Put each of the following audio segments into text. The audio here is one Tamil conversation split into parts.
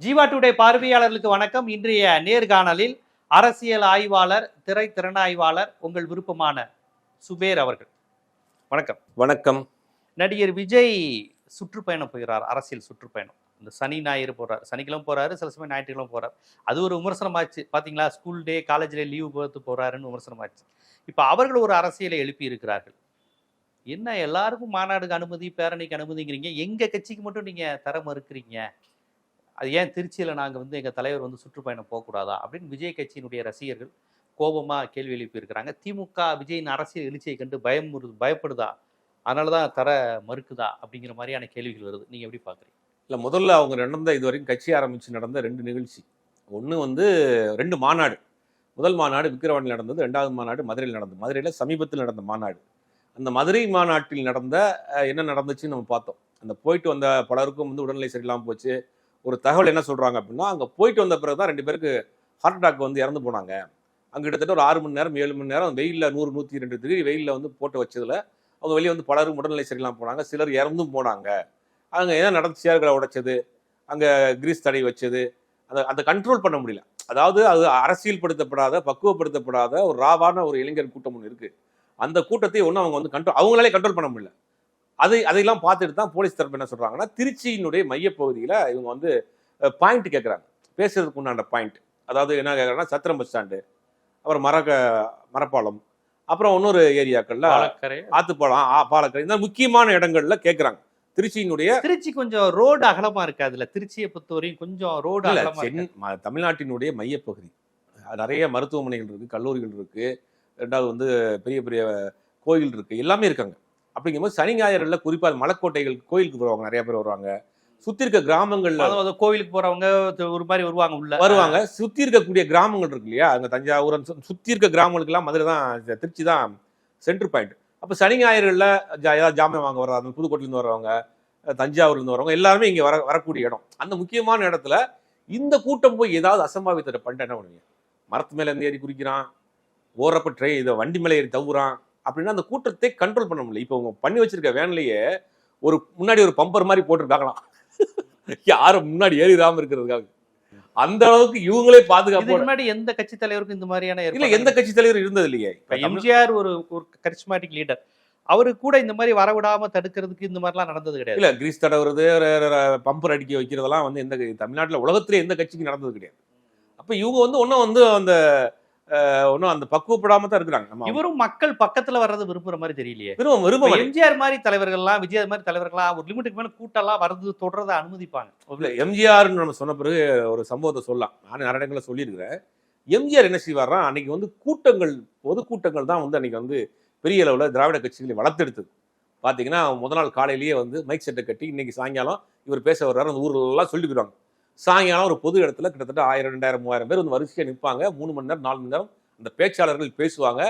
ஜீவா டுடே பார்வையாளர்களுக்கு வணக்கம். இன்றைய நேர்காணலில் அரசியல் ஆய்வாளர் திரை திறனாய்வாளர் உங்கள் விருப்பமான சுபேர் அவர்கள். வணக்கம். வணக்கம். நடிகர் விஜய் சுற்றுப்பயணம் போகிறார் அரசியல் சுற்றுப்பயணம். இந்த சனி ஞாயிறு போறார் சனிக்கிழமை போறாரு சில சமயம் ஞாயிற்றுக்கிழமை போறார். அது ஒரு விமர்சனமாச்சு. பாத்தீங்களா? ஸ்கூல் டே காலேஜ்ல லீவு போட்டு போறாருன்னு விமர்சனமாச்சு. இப்போ அவர்கள் ஒரு அரசியலை எழுப்பி இருக்கிறார்கள். என்ன எல்லாருக்கும் மாநாடுக்கு அனுமதி பேரணிக்கு அனுமதிங்கிறீங்க. எங்க கட்சிக்கு மட்டும் நீங்க தர மறுக்கிறீங்க? அது ஏன் திருச்சியில் நாங்கள் வந்து எங்கள் தலைவர் வந்து சுற்றுப்பயணம் போகக்கூடாதா? அப்படின்னு விஜய் கட்சியினுடைய ரசிகர்கள் கோபமாக கேள்வி எழுப்பியிருக்கிறாங்க திமுக விஜயின் அரசியல் எழுச்சியை கண்டு பயம் பயப்படுதா? அதனால தான் தர மறுக்குதா? அப்படிங்கிற மாதிரியான கேள்விகள் வருது. நீங்கள் எப்படி பார்க்குறீங்க இல்லை முதல்ல அவங்க நடந்த இது வரைக்கும் கட்சி ஆரம்பித்து நடந்த ரெண்டு நிகழ்ச்சி. ஒன்று வந்து ரெண்டு மாநாடு. முதல் மாநாடு விக்கிரவாண்டில் நடந்தது ரெண்டாவது மாநாடு மதுரையில் நடந்தது. மதுரையில் சமீபத்தில் நடந்த மாநாடு. அந்த மதுரை மாநாட்டில் நடந்த என்ன நடந்துச்சுன்னு நம்ம பார்த்தோம். அந்த போயிட்டு வந்த பலருக்கும் வந்து உடல்நிலை சரியில்லாமல் போச்சு. ஒரு தகவல் என்ன சொல்கிறாங்க அப்படின்னா அங்கே போயிட்டு வந்த பிறகு தான் ரெண்டு பேருக்கு ஹார்ட் அட்டாக் வந்து இறந்து போனாங்க. அங்கே கிட்டத்தட்ட ஒரு ஆறு மணி நேரம் ஏழு மணி நேரம் வெயிலில் நூறு நூற்றி ரெண்டு டிகிரி வெயிலில் வந்து போட்டு வச்சதில் அவங்க வெளியே வந்து பலரும் உடல்நிலை சரியில்லாமல் போனாங்க. சிலர் இறந்தும் போனாங்க. அங்கே என்ன நடந்து சேர்களை உடைச்சது. அங்கே கிரீஸ் தடை வச்சது. அதை அதை கண்ட்ரோல் பண்ண முடியல. அதாவது அது அரசியல்படுத்தப்படாத பக்குவப்படுத்தப்படாத ஒரு ராவான ஒரு இளைஞர் கூட்டம் ஒன்று இருக்குது அந்த கூட்டத்தை ஒன்றும் அவங்க வந்து கண்ட்ரோல் அவங்களாலே கண்ட்ரோல் பண்ண முடியல. அதை அதையெல்லாம் பார்த்துட்டு தான் போலீஸ் தரப்பு என்ன சொல்றாங்கன்னா திருச்சியினுடைய மையப்பகுதியில் இவங்க வந்து பாயிண்ட் கேட்குறாங்க பேசுறதுக்கு உண்டான பாயிண்ட் அதாவது என்ன கேட்குறாங்கன்னா சத்திரம் பஸ் ஸ்டாண்டு அப்புறம் மரக மரப்பாலம் அப்புறம் இன்னொரு ஏரியாக்கள்ல ஆத்துப்பாலம் பாலக்கரை. இந்த முக்கியமான இடங்கள்ல கேட்குறாங்க திருச்சியினுடைய திருச்சி கொஞ்சம் ரோடு அகலமா இருக்கு அதுல. திருச்சியை பொறுத்தவரையும் கொஞ்சம் ரோடு அகலமா தமிழ்நாட்டினுடைய மையப்பகுதி. நிறைய மருத்துவமனைகள் இருக்கு கல்லூரிகள் இருக்கு. ரெண்டாவது வந்து பெரிய பெரிய கோயில் இருக்கு. எல்லாமே இருக்காங்க. அப்படிங்கும்போது சனி ஞாயிறுல குறிப்பா மலைக்கோட்டைகள் கோயிலுக்கு வருவாங்க நிறைய பேர் வருவாங்க. சுத்தி இருக்க கிராமங்கள்ல கோவிலுக்கு போறவங்க ஒரு மாதிரி வருவாங்க உள்ள. வருவாங்க. சுத்தி இருக்கக்கூடிய கிராமங்கள் இருக்கு இல்லையா? அங்க தஞ்சாவூர் சுத்தி இருக்க கிராமங்களுக்கு எல்லாம் மதுரை தான் திருச்சி தான் சென்டர் பாயிண்ட் அப்ப சனி ஞாயிறுல ஜா- ஏதாவது ஜாமான் வாங்க வர்றாங்க புதுக்கோட்டையில இருந்து வரவங்க தஞ்சாவூர்ல இருந்து வரவங்க எல்லாருமே இங்க வர வரக்கூடிய இடம். அந்த முக்கியமான இடத்துல இந்த கூட்டம் போய் ஏதாவது அசம்பாவித்தத்தை பண்ணிட்டு என்ன பண்ணுவீங்க மரத்து மேல இருந்து ஏறி குறிக்கிறான் ஓரப்ப ட்ரை இதை வண்டி மேலே ஏறி தவுறான். அப்படின்னா அந்த கூட்டத்தை கண்ட்ரோல் பண்ண முடியல. இப்போ அவங்க பண்ணி வச்சிருக்க வேன்லயே ஒரு முன்னாடி ஒரு பம்பர் மாதிரி போட்டிருக்காங்களாம் யாரும் முன்னாடி ஏறிடாம இருக்கிறதுக்காக. அந்த அளவுக்கு இவங்களே பாதுகாப்பு முன்னாடி எந்த கட்சி தலைவருக்கும் இந்த மாதிரியான இல்ல எந்த கட்சி தலைவர் இருந்தது இல்லையே. எம்ஜிஆர் ஒரு ஒரு கரிஸ்மாட்டிக் லீடர் அவரு கூட இந்த மாதிரி வரவிடாம தடுக்கிறதுக்கு இந்த மாதிரிலாம் நடந்தது கிடையாது. இல்ல கிரீஸ் தடவுறது பம்பர் அடிக்க வைக்கிறதெல்லாம் வந்து எந்த தமிழ்நாட்டுல உலகத்திலே எந்த கட்சிக்கும் நடந்தது கிடையாது. அப்ப இவங்க வந்து ஒன்னும் வந்து அந்த அஹ், ஒன்னும் அந்த பக்குவப்படாம தான் இருக்கிறாங்க. நம்ம இவரும் மக்கள் பக்கத்துல வர்றது விரும்புற மாதிரி தெரியலையே. விரும்ப விரும்ப. எம்ஜிஆர் மாதிரி தலைவர்கள்லாம் விஜய் மாதிரி தலைவர்கள்லாம் ஒரு லிமிட்டுக்கு மேல கூட்டம்லாம் வரது தொடர்றத அனுமதிப்பாங்க. இல்ல எம்ஜிஆர்னு நம்ம சொன்ன பிறகு ஒரு சம்பவத்தை சொல்லலாம். நானும் நிறைய இடங்களில் சொல்லியிருக்கிறேன். எம்ஜிஆர் என்ன செய்வார்னா அன்னைக்கு வந்து கூட்டங்கள் பொதுக்கூட்டங்கள் தான் வந்து அன்னைக்கு வந்து பெரிய அளவில் திராவிட கட்சிகளை வளர்த்தெடுத்தது. பார்த்தீங்கன்னா முத நாள் காலையிலேயே வந்து மைக் செட்டை கட்டி இன்னைக்கு சாயங்காலம் இவர் பேச வர்றாரு அந்த ஊர்லலாம் சொல்லி போயிடுவாங்க சாயங்காலம் ஒரு பொது இடத்துல கிட்டத்தட்ட ஆயிரம் ரெண்டாயிரம் மூவாயிரம் பேர் வந்து வரிசையாக நிற்பாங்க மூணு மணி நேரம் நாலு மணி நேரம் அந்த பேச்சாளர்கள் பேசுவாங்க.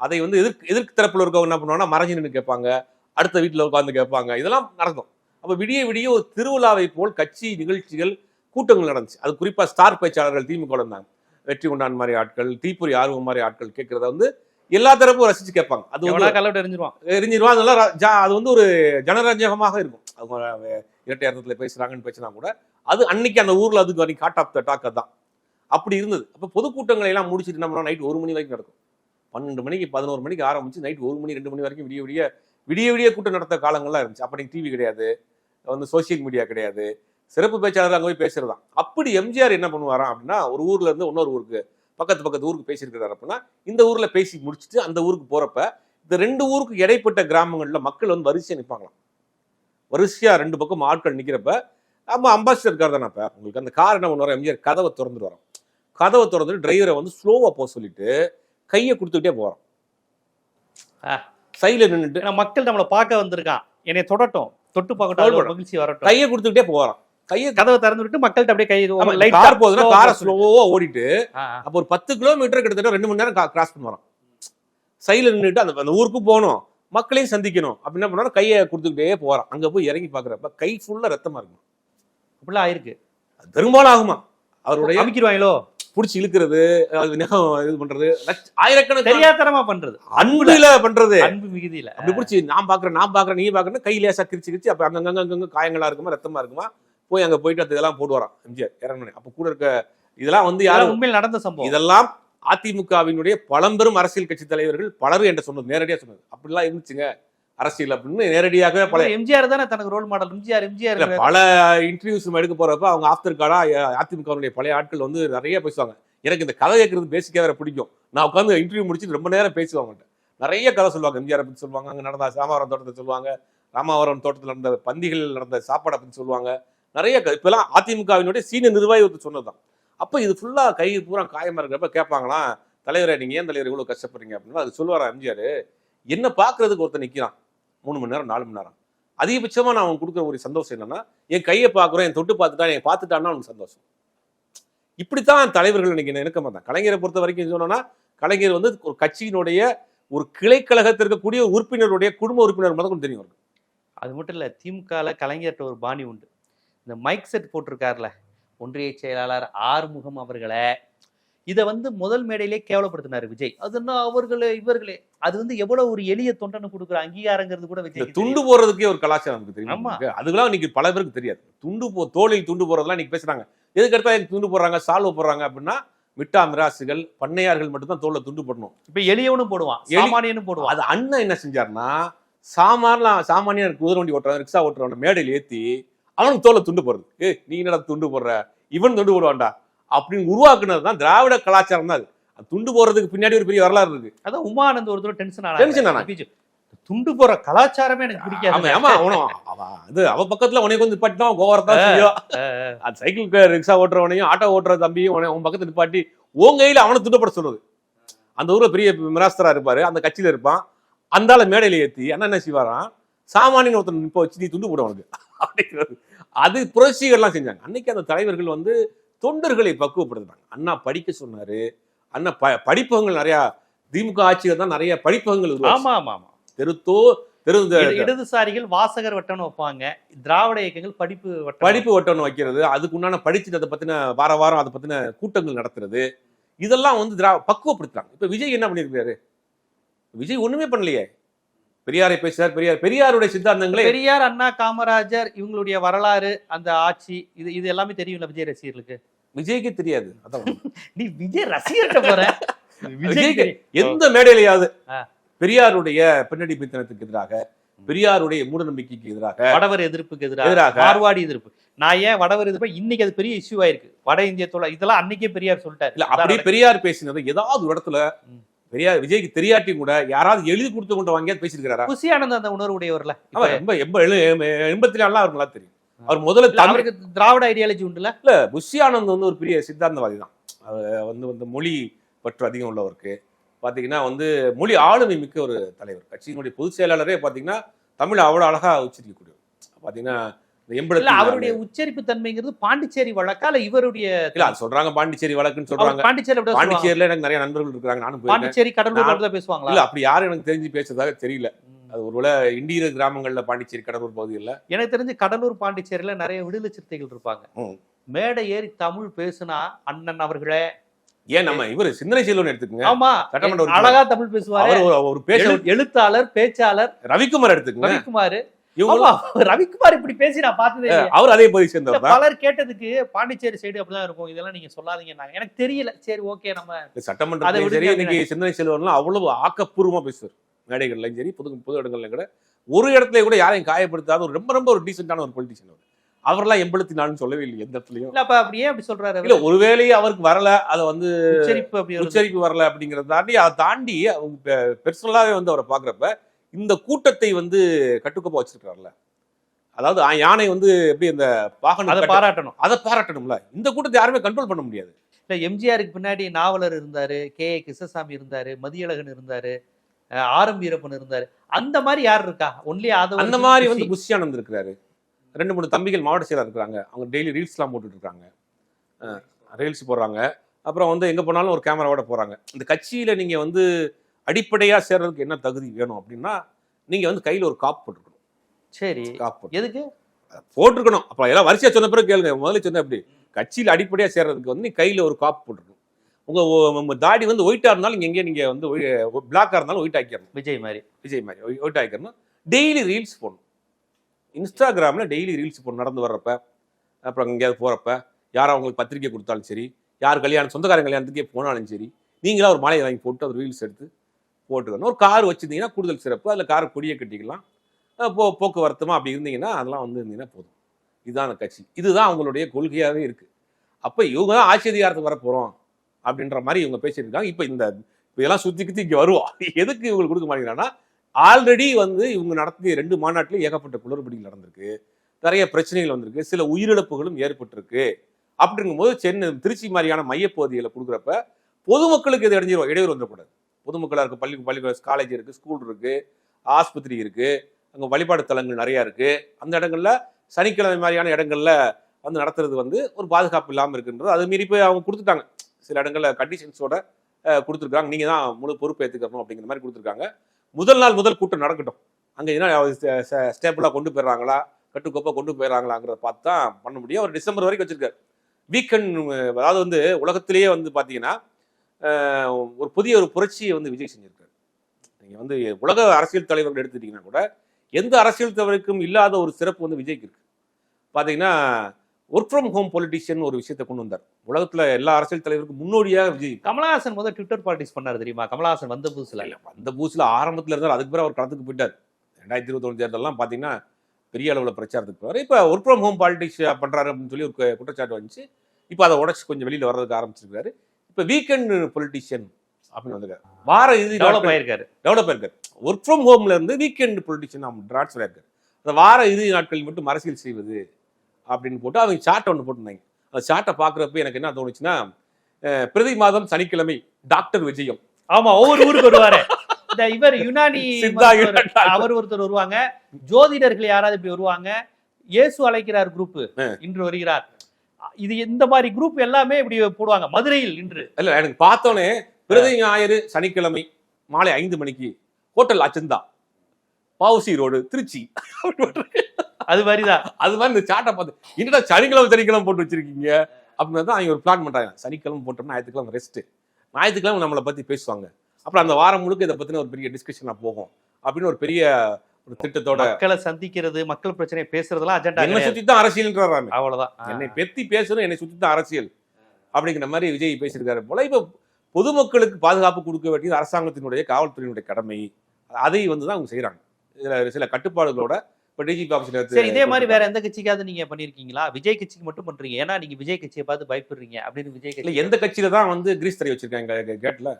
அதை வந்து எதிர்க்கு எதிர்க்கு தரப்பில் இருக்கவங்க என்ன பண்ணுவாங்கன்னா மறைஞ்சு நின்று கேட்பாங்க. அடுத்த வீட்டில் உட்காந்து கேட்பாங்க. இதெல்லாம் நடக்கும் அப்போ விடிய விடிய ஒரு திருவிழாவை போல் கட்சி நிகழ்ச்சிகள் கூட்டங்கள் நடந்துச்சு. அது குறிப்பாக ஸ்டார் பேச்சாளர்கள் திமுக இருந்தாங்க. வெற்றி கொண்டான் மாதிரி ஆட்கள் தீப்பொறி ஆர்வம் மாதிரி ஆட்கள் கேட்குறத வந்து எல்லா தரப்பும் ரசிச்சு கேட்பாங்க. அது கலவட்டு எரிஞ்சிருவான். எரிஞ்சிருவா அதெல்லாம் ஜா- அது வந்து ஒரு ஜனரஞ்சகமாக இருக்கும். அவங்க இரட்டை அர்த்தத்தில் பேசுறாங்கன்னு பேசினா கூட அது அன்னைக்கு அந்த ஊர்ல அதுக்கு வரைக்கும் காட் ஆஃப் த டாக் தான் அப்படி இருந்தது. அப்போ பொதுக்கூட்டங்களை எல்லாம் முடிச்சுட்டு என்ன பண்ணோம் நைட் ஒரு மணி வரைக்கும் நடக்கும். பன்னெண்டு மணிக்கு பதினோரு மணிக்கு ஆரம்பிச்சு நைட் ஒரு மணி ரெண்டு மணி வரைக்கும் விடிய விடிய விடிய விடிய கூட்டம் நடத்த காலங்கள்லாம் இருந்துச்சு. அப்படி டிவி கிடையாது. வந்து சோஷியல் மீடியா கிடையாது. சிறப்பு பேச்சாளர் அங்கே போய் பேசுறதாம் அப்படி எம்ஜிஆர் என்ன பண்ணுவாராம் அப்படின்னா ஒரு ஊர்ல இருந்து இன்னொரு ஊருக்கு பக்கத்து பக்கத்து ஊருக்கு பேசியிருக்கிறாரு அப்படின்னா இந்த ஊர்ல பேசி முடிச்சுட்டு அந்த ஊருக்கு போறப்ப இந்த ரெண்டு ஊருக்கு இடைப்பட்ட கிராமங்கள்ல மக்கள் வந்து வரிசையா நிற்பாங்களாம் வரிசையா ரெண்டு பக்கம் ஆட்கள் நிக்கிறப்ப ஆமா அம்பாசிடர் கார் தானே அப்ப. உங்களுக்கு அந்த கார் என்ன பண்ணுவார்? எம்ஜிஆர் கதவை திறந்துட்டு வரோம். கதவை திறந்துட்டு டிரைவரை வந்து ஸ்லோவா போக சொல்லிட்டு கையை கொடுத்துக்கிட்டே போறோம். ஆ. சைடுல நின்னுட்டு ஏன்னா மக்கள் நம்மளை பார்க்க வந்திருக்கான் என்னை தொடட்டும். தொட்டு பார்க்கட்டும். மகிழ்ச்சி வரட்டும். கையை கொடுத்துக்கிட்டே போறான் கையை கதவை திறந்து விட்டு மக்கள்கிட்ட அப்படியே கை லைட் கார் போகுதுன்னா காரை ஸ்லோவா ஓடிட்டு அப்போ ஒரு பத்து கிலோமீட்டர் கிட்டத்தட்ட ரெண்டு மணி நேரம் கிராஸ் பண்ணுவாராம். சைடுல நின்றுட்டு அந்த அந்த ஊருக்கு போகணும் மக்களையும் சந்திக்கணும். அப்படி என்ன பண்ணா கையை கொடுத்துக்கிட்டே போறான் அங்க போய் இறங்கி பாக்குறப்ப கை ஃபுல்லா ரத்தமா இருக்கும் அப்படிலாம் ஆயிருக்கு. பெரும்பாலும் ஆகுமா அவருடைய அமைக்கிடுவாங்களோ? புடிச்சு இழுக்கிறது இது பண்றது? ஆயிரக்கணக்கான தெரியாதனமா பண்றது. அன்புல பண்றது. அன்பு மிகுதியில. அப்படி பிடிச்சி நான் பாக்குறேன் நான் பாக்குறேன் நீ பாக்குறேன் கை லேசா கிரிச்சு கிரிச்சு அப்ப அங்கங்க அங்கங்க காயங்களா இருக்குமா ரத்தமா இருக்குமா? போய் அங்க போயிட்டு அந்த இதெல்லாம் போட்டு வரான் எம்ஜிஆர் இறங்கணும் அப்ப கூட இருக்க இதெல்லாம் வந்து யாரும் உண்மையில் நடந்த சம்பவம். இதெல்லாம் அதிமுகவினுடைய பழம்பெரும் அரசியல் கட்சி தலைவர்கள் பலரும் என்று சொன்னது நேரடியா சொன்னது. அப்படிலாம் இருந்துச்சுங்க அரசியல் அப்படின்னு நேரடியாகவே பல எம்ஜிஆர் தானே தனக்கு ரோல் மாடல் எம்ஜிஆர் எம்ஜிஆர் பல இன்டர்வியூஸ் நம்ம எடுக்க போறப்ப அவங்க ஆஃப்டர் காலா அதிமுகவுடைய பழைய ஆட்கள் வந்து நிறைய பேசுவாங்க. எனக்கு இந்த கதை கேட்கறது பேசிக்கா வேற பிடிக்கும். நான் உட்காந்து இன்டர்வியூ முடிச்சுட்டு ரொம்ப நேரம் பேசுவாங்க நிறைய கதை சொல்லுவாங்க. எம்ஜிஆர் பத்தி சொல்லுவாங்க அங்க நடந்த ராமாவரம் தோட்டத்தை சொல்லுவாங்க ராமாவரம் தோட்டத்தில் நடந்த பந்திகள் நடந்த சாப்பாடை பத்தி சொல்லுவாங்க. நிறைய க- இப்பெல்லாம் அதிமுகவினுடைய சீனியர் நிர்வாகி ஒருத்தர் சொன்னதுதான். அப்போ இது ஃபுல்லாக கை பூரா காயமாக இருக்கிறப்ப கேட்பாங்களாம் தலைவரை நீங்கள் ஏன் தலைவர் இவ்வளோ கஷ்டப்படுறீங்க? அப்படின்னா அது சொல்லுவாரா எம்ஜிஆர். என்ன பார்க்கறதுக்கு ஒருத்தர் நிற்கிறான் மூணு மணி நேரம் நாலு மணி நேரம். அதிகபட்சமாக நான் அவன் கொடுக்குற ஒரு சந்தோஷம் என்னன்னா என் கையை பார்க்குறேன் என் தொட்டு பார்த்துட்டான் என் பார்த்துட்டான்னா அவனுக்கு சந்தோஷம். இப்படித்தான் தலைவர்கள் இன்னைக்கு நினைக்க மாட்டான் கலைஞரை பொறுத்த வரைக்கும் சொன்னோன்னா கலைஞர் வந்து ஒரு கட்சியினுடைய ஒரு கிளைக்கழகத்தில் இருக்கக்கூடிய உறுப்பினருடைய குடும்ப உறுப்பினர் முதல் தெரியும் அது மட்டும் இல்லை திமுகவில் கலைஞர்கிட்ட ஒரு பாணி உண்டு. இந்த மைக் செட் போட்டிருக்காருல ஒன்றிய செயலாளர் ஆறுமுகம் அவர்களை. இதை வந்து முதல் மேடையிலே கேவலப்படுத்தினாரு விஜய். அது என்ன அவர்களே இவர்களே? அது வந்து எவ்வளவு ஒரு எளிய தொண்டனு கொடுக்குற அங்கீகாரங்கிறது கூட விஜய் துண்டு போடுறதுக்கே ஒரு கலாச்சாரம் இருக்கு தெரியுமா ஆமா. அதுக்கெல்லாம் இன்னைக்கு பல பேருக்கு தெரியாது. துண்டு போ தோளில் துண்டு போடுறதெல்லாம் இன்னைக்கு பேசுறாங்க. எதுக்கு எடுத்தா எனக்கு துண்டு போடுறாங்க சால்வ போடுறாங்க அப்படின்னா மிட்டா மிராசுகள் பண்ணையார்கள் மட்டும்தான் தோல்ல துண்டு போடணும். இப்ப எளியவனும் போடுவான் எளி- சாமானியனும் போடுவான். அது அண்ணன் என்ன செஞ்சாருன்னா சாமான்ல சாமானியன் குதிரை வண்டி ஓட்டுறவன் ரிக்ஷா ஓட்டுறவன் மேடையில் ஏத்தி அவனுக்கு தோலை துண்டு போடுறது. ஏ நீ என்னடா துண்டு போடுற? இவன் துண்டு போடுவான்டா. அப்படின்னு உருவாக்குனது தான் திராவிட கலாச்சாரம் தான் அது. துண்டு போடுறதுக்கு பின்னாடி ஒரு பெரிய வரலாறு இருக்கு. அதான் உமானந்த் ஒரு தடவை டென்ஷன் Tension ஆனாங்க. ஆனாங்க துண்டு போற கலாச்சாரமே எனக்கு பிடிக்காது. ஆமா அவனும் அவ அது அவ பக்கத்துல உனக்கு வந்து நிப்பாட்டினா கோவரத்தான் செய்யும். அது சைக்கிள் ரிக்ஷா ஓட்டுறவனையும் ஆட்டோ ஓட்டுற தம்பியும் உன- பக்கத்துல நிப்பாட்டி உன் கையில அவனை துண்டப்பட சொல்றது அந்த ஊர்ல பெரிய மிராஸ்தரா இருப்பாரு. அந்த கட்சியில இருப்பான். அந்த ஆளை மேடையில ஏத்தி அண்ணா என்ன செய்வாராம்? சாமானியன் ஒருத்தன் நிப்ப வச்சு நீ துண்டு போட உனக்கு. அப்படிங்கிறது. அது புரட்சிகள்லாம் செஞ்சாங்க. அன்னைக்கு அந்த தலைவர்கள் வந்து தொண்டர்களை பக்குவப்படுத்தினாங்க. அண்ணா படிக்க சொன்னாரு. அண்ணா ப படிப்பகங்கள் நிறைய திமுக ஆட்சியில தான் நிறைய படிப்பகங்கள் உருவாச்சு. ஆமா ஆமா ஆமா. தெருத்தோ இடதுசாரிகள் வாசகர் வட்டம்னு வைப்பாங்க. திராவிட இயக்கங்கள் படிப்பு படிப்பு வட்டம்னு வைக்கிறது. அதுக்கு உண்டான படிச்சுட்டு அதை பத்தின வார வாரம் அதை பத்தின கூட்டங்கள் நடத்துறது. இதெல்லாம் வந்து திரா பக்குவப்படுத்துறாங்க. இப்ப விஜய் என்ன பண்ணிருக்காரு விஜய் ஒண்ணுமே பண்ணலையே. பெரியாரை பேசுறார் பெரியார் பெரியாருடைய சித்தாந்தங்களே பெரியார் அண்ணா காமராஜர் இவங்களுடைய வரலாறு அந்த ஆட்சி இது இது எல்லாமே தெரியும்ல விஜய் ரசிகர்களுக்கு? விஜய்க்கே தெரியாது. அதான். நீ விஜய் ரசிகர்கிட்ட போற? விஜய் விஜய்க்கு எந்த மேடையிலையாவது. பெரியாருடைய பின்னணி பித்தனத்துக்கு எதிராக பெரியாருடைய மூடநம்பிக்கைக்கு எதிராக வடவர் எதிர்ப்புக்கு எதிராக எதிராக. மார்வாடி எதிர்ப்பு. நான் ஏன் வடவர் எதிர்ப்பு? இன்னைக்கு அது பெரிய இஷ்யூ ஆயிருக்கு. வட இந்திய தொழில் இதெல்லாம் அன்னைக்கே பெரியார் சொல்லிட்டாரு. இல்ல அப்படியே பெரியார் பேசினது ஏதாவது ஒரு இடத்துல ம். பெரியார் விஜய்க்கு தெரியாட்டியும் கூட யாராவது எழுதி கொடுத்து கொண்டு வாங்கியாவது பேசியிருக்கிறாரா? புசி ஆனந்த் அந்த உணர்வு உடையவர்ல அவர் எண்ப எழு- எண்பத்தி நாலுலாம் அவருக்கு நல்லா தெரியும். அவர் முதல்ல அவருக்கு திராவிட ஐடியாலஜி உண்டுல? இல்ல புஷி ஆனந்த் வந்து ஒரு பெரிய சித்தாந்தவாதி தான். அவர் வந்து வந்து மொழி பற்று அதிகம் உள்ளவருக்கு. பாத்தீங்கன்னா வந்து மொழி ஆளுமை மிக்க ஒரு தலைவர். கட்சியினுடைய பொதுச் செயலாளரே பாத்தீங்கன்னா தமிழ் அவ்வளவு அழகா உச்சரிக்கக்கூடியவர். பாத்தீங்கன்னா அவருடைய உச்சரிப்பு தன்மைங்கிறது பாண்டிச்சேரி வழக்கா? இல்ல இவருடைய இல்ல சொல்றாங்க பாண்டிச்சேரி வழக்குன்னு சொல்றாங்க. பாண்டிச்சேரி. பாண்டிச்சேரியில எனக்கு நிறைய நண்பர்கள் இருக்காங்க நானும் பாண்டிச்சேரி கடலூர் பேசுவாங்களா? இல்ல அப்படி யாரும் எனக்கு தெரிஞ்சு பேசுறதாக தெரியல. அது ஒருவேளை இந்திய கிராமங்கள்ல பாண்டிச்சேரி கடலூர் பகுதியில் எனக்கு தெரிஞ்சு கடலூர் பாண்டிச்சேரியில நிறைய விடுதலை சிறுத்தைகள் இருப்பாங்க. மேடை ஏறி தமிழ் பேசுனா அண்ணன் அவர்களே. ஏன் நம்ம இவர் சிந்தனை செல்வன் எடுத்துக்கங்க. ஆமா சட்டமன்ற. அழகா தமிழ் பேசுவாரு. ஒரு- ஒரு பேச எழு- எழுத்தாளர் பேச்சாளர். ரவிக்குமார் எடுத்துக்கங்க. ரவிக்குமார். ரவிக்குமார் இப்படி பேசி நான் பார்த்ததே. அவர் அதே இல்ல, சேர்ந்தவர் பலர் கேட்டதுக்கு பாண்டிச்சேரி சைடு அப்படிதான் இருக்கும். இதெல்லாம் நீங்க சொல்லாதீங்க எனக்கு தெரியல. சரி ஓகே நம்ம விடுங்க சரி இன்னைக்கு சிந்தனை செல்வன்லாம் அவ்வளவு ஆக்கப்பூர்வமா பேசுவார். மேடைகள்லையும் சரி பொது பொது இடங்கள்லையும் கூட. ஒரு இடத்துல கூட யாரையும் காயப்படுத்தாத ஒரு ரொம்ப ரொம்ப ஒரு டீசென்டான ஒரு பொலிட்டிஷியன் அவர். அவர்லாம் எண்பத்தி நாலுன்னு சொல்லவே இல்லை எந்த இடத்துலயும். இல்ல அப்ப அப்படியே அப்படி சொல்றாரு? இல்ல ஒருவேளை அவருக்கு வரல அதை வந்து உச்சரிப்பு. உச்சரிப்பு வரல அப்படிங்கறத தாண்டி அதை தாண்டி அவங்க பெர்சனலாவே வந்து அவரை பாக்குறப்ப இந்த கூட்டத்தை வந்து கட்டுக்கோப்பா வச்சிருக்காருல்ல அதாவது யானை வந்து எப்படி இந்த பாகன் அதை பாராட்டணும். அதை பாராட்டணும்ல. இந்த கூட்டத்தை யாருமே கண்ட்ரோல் பண்ண முடியாது. இல்ல எம்ஜிஆருக்கு பின்னாடி நாவலர் இருந்தாரு கே. ஏ. கிருஷ்ணசாமி இருந்தாரு மதியழகன் இருந்தாரு அஹ் ஆர். எம். வீரப்பன் இருந்தாரு. அந்த மாதிரி யார் இருக்கா? ஒன்லி அந்த மாதிரி வந்து புஷியானந்த் இருக்கிறாரு. ரெண்டு மூணு தம்பிகள் மாவட்ட செயலர் இருக்கிறாங்க. அவங்க டெய்லி ரீல்ஸ்லாம் போட்டுட்டு இருக்காங்க. ரீல்ஸ் போடுறாங்க. அப்புறம் வந்து எங்க போனாலும் ஒரு கேமராவோட போறாங்க. இந்த கட்சியில நீங்க வந்து அடிப்படையா சேர்றதுக்கு என்ன தகுதி வேணும் அப்படின்னா நீங்க வந்து கையில ஒரு காப்பு போட்டுருக்கணும் சரி. காப்பு எதுக்கு? போட்டிருக்கணும். அப்ப எல்லாம் வரிசையா சொன்ன பிறகு கேளுங்க. முதல்ல சொன்ன அப்படி கட்சியில அடிப்படையா சேர்றதுக்கு வந்து நீ கையில ஒரு காப்பு போட்டுருக்கணும் உங்க ஒ- உங்க தாடி வந்து ஒயிட்டா இருந்தாலும் நீங்க எங்கேயும் நீங்க வந்து பிளாக்கா இருந்தாலும் ஒயிட் ஆக்கிடணும். விஜய் மாதிரி. விஜய் மாதிரி. ஒயிட் ஆக்கிடணும். டெய்லி ரீல்ஸ் போடணும். இன்ஸ்டாகிராமில் டெய்லி ரீல்ஸ் போடணும். நடந்து வர்றப்ப அப்புறம் எங்கேயாவது போகிறப்ப யாரோ அவங்களுக்கு பத்திரிக்கை கொடுத்தாலும் சரி யார் கல்யாணம் சொந்தக்காரங்க கல்யாணத்துக்கே போனாலும் சரி நீங்களா ஒரு மாலையை வாங்கி போட்டு ஒரு ரீல்ஸ் எடுத்து போட்டுக்கணும். ஒரு கார் வச்சுருந்தீங்கன்னா கூடுதல் சிறப்பு. அதில் கார் கொடியை கட்டிக்கலாம். போ போக்குவரத்துமா அப்படி இருந்தீங்கன்னா அதெல்லாம் வந்து இருந்தீங்கன்னா போதும். இதுதான் அந்த கட்சி. இதுதான் அவங்களுடைய கொள்கையாகவே இருக்குது அப்போ இவங்க தான் ஆட்சி அதிகாரத்துக்கு வர போகிறோம் அப்படின்ற மாதிரி இவங்க பேசியிருக்காங்க இப்போ இந்த இதெல்லாம் சுற்றி கித்தி இங்கே வருவோம். எதுக்கு இவங்களுக்கு கொடுக்க மாட்டேங்கிறாங்கன்னா ஆல்ரெடி வந்து இவங்க நடத்திய ரெண்டு மாநாட்டிலும் ஏகப்பட்ட குளறுபடிகள் நடந்திருக்கு. நிறைய பிரச்சனைகள் வந்திருக்கு. சில உயிரிழப்புகளும் ஏற்பட்டிருக்கு. அப்படிங்கும்போது சென்னை திருச்சி மாதிரியான மையப்பகுதிகளை கொடுக்குறப்ப பொதுமக்களுக்கு இது இடைஞ்சு இடையூறு வந்துடக்கூடாது. பொதுமக்களாக இருக்குது பள்ளி பள்ளி காலேஜ் இருக்குது ஸ்கூல் இருக்குது ஆஸ்பத்திரி இருக்குது அங்கே வழிபாடு தலங்கள் நிறையா இருக்குது அந்த இடங்களில் சனிக்கிழமை மாதிரியான இடங்களில் வந்து நடத்துறது வந்து ஒரு பாதுகாப்பு இல்லாமல் இருக்குன்றது. அது மீறி போய் அவங்க கொடுத்துட்டாங்க. சில இடங்களில் கண்டிஷன்ஸோட கொடுத்துருக்காங்க. நீங்கள் தான் முழு பொறுப்பு ஏற்றுக்கணும் அப்படிங்கிற மாதிரி கொடுத்துருக்காங்க. முதல் நாள் முதல் கூட்டம் நடக்கட்டும். அங்கே என்ன ஸ்டேபிளாக கொண்டு போயிடுறாங்களா? கட்டுக்கோப்பாக கொண்டு போயிடுறாங்களாங்கிறத பார்த்து தான் பண்ண முடியும். அவர் டிசம்பர் வரைக்கும் வச்சுருக்காரு. வீக்கெண்ட் அதாவது வந்து உலகத்திலேயே வந்து பார்த்தீங்கன்னா ஒரு புதிய ஒரு புரட்சியை வந்து விஜய் செஞ்சிருக்காரு. நீங்கள் வந்து உலக அரசியல் தலைவர்கள் எடுத்துட்டீங்கன்னா கூட எந்த அரசியல் தலைவருக்கும் இல்லாத ஒரு சிறப்பு வந்து விஜய்க்கு இருக்கு. பார்த்தீங்கன்னா ஒர்க் ஃப்ரம் ஹோம் பொலிட்டிஷியன் ஒரு விஷயத்தை கொண்டு வந்தார். உலகத்தில் எல்லா அரசியல் தலைவருக்கும் முன்னோடியாக விஜய் கமலஹாசன் முதல் ட்விட்டர் பார்ட்டிஸ் பண்ணாரு தெரியுமா? கமலஹாசன் வந்த புதுசுல. இல்ல, அந்த பூஸ்ல ஆரம்பத்துல இருந்தார் அதுக்கு பிறகு அவர் களத்துக்கு போயிட்டார். ரெண்டாயிரத்தி இருபத்தொன்று தேர்தல்லாம் பார்த்தீங்கன்னா பெரிய அளவில் பிரச்சாரத்துக்கு போவார் இப்போ ஒர்க் ஃப்ரம் ஹோம் பாலிடிக்ஸ் பண்றாரு அப்படின்னு சொல்லி ஒரு குற்றச்சாட்டு வந்துச்சு. இப்போ அதை உடச்சி கொஞ்சம் வெளியில வர்றதுக்கு ஆரம்பிச்சிருக்காரு. இப்போ வீக்கெண்ட் பொலிட்டிஷியன் அப்படின்னு வந்திருக்காரு. வார இறுதி டெவலப் ஆயிருக்காரு. டெவலப் ஆயிருக்காரு. ஒர்க் ஃப்ரம் ஹோம்ல இருந்து வீக்கெண்ட் பொலிட்டிஷியன் டிரான்ஸ்ஃபர் ஆயிருக்காரு அந்த வார இறுதி நாட்களில் மட்டும் அரசியல் செய்வது அப்படின்னு போட்டு அவங்க சார்ட் ஒன்று போட்டிருந்தாங்க. அந்த சார்ட்டை பார்க்குறப்ப எனக்கு என்ன தோணுச்சுன்னா பிரதி மாதம் சனிக்கிழமை டாக்டர் விஜயம். ஆமா ஒவ்வொரு ஊருக்கு வருவாரு. இந்த இவர் யுனானி. அவர் ஒருத்தர் வருவாங்க. ஜோதிடர்கள் யாராவது இப்படி வருவாங்க? இயேசு அழைக்கிறார் குரூப். இன்று வருகிறார். இது இந்த மாதிரி குரூப் எல்லாமே இப்படி போடுவாங்க. மதுரையில் இன்று. இல்ல எனக்கு பார்த்தோன்னே பிரதி ஞாயிறு சனிக்கிழமை மாலை ஐந்து மணிக்கு ஹோட்டல் அச்சந்தா பாவுசி ரோடு திருச்சி. அது மாதிரிதான். அது மாதிரி இந்த சாட்டை பார்த்து என்னடா சனிக்கிழமை சனிக்கிழமை போட்டு வச்சிருக்கீங்க? அப்படின்னு தான் அவங்க ஒரு பிளான் பண்றாங்க. சனிக்கிழமை போட்டோம்னா ஞாயிற்றுக்கிழமை ரெஸ்ட் ஞாயிற்றுக்கிழமை நம்மளை பத்தி பேசுவாங்க. அப்புறம் அந்த வாரம் முழுக்க இதை பத்தின ஒரு பெரிய டிஸ்கஷனா போகும். அப்படின்னு ஒரு பெரிய ஒரு திட்டத்தோட மக்களை சந்திக்கிறது மக்கள் பிரச்சனையை பேசுறதெல்லாம் அஜெண்டா என்னை சுத்தி தான் அரசியல்ன்றாரு அவ்வளவுதான். என்னை பெத்தி பேசணும் என்னை சுத்தி தான் அரசியல். அப்படிங்கிற மாதிரி விஜய் பேசியிருக்காரு. போல இப்ப பொதுமக்களுக்கு பாதுகாப்பு கொடுக்க வேண்டியது அரசாங்கத்தினுடைய காவல்துறையினுடைய கடமை. அதை வந்து தான் அவங்க செய்றாங்க. இதுல சில கட்டுப்பாடுகளோட இப்ப டிஜிபி ஆஃபீஸ்ல சரி இதே மாதிரி வேற எந்த கட்சிக்காவது நீங்க பண்ணிருக்கீங்களா? விஜய் கட்சிக்கு மட்டும் பண்றீங்க. ஏன்னா நீங்க விஜய் கட்சியை பார்த்து பயப்படுறீங்க அப்படின்னு விஜய் கட்சி எந்த கட்சியில தான் வந்து கிரீஸ் தடை வச்சிருக்காங்க கேட்ல?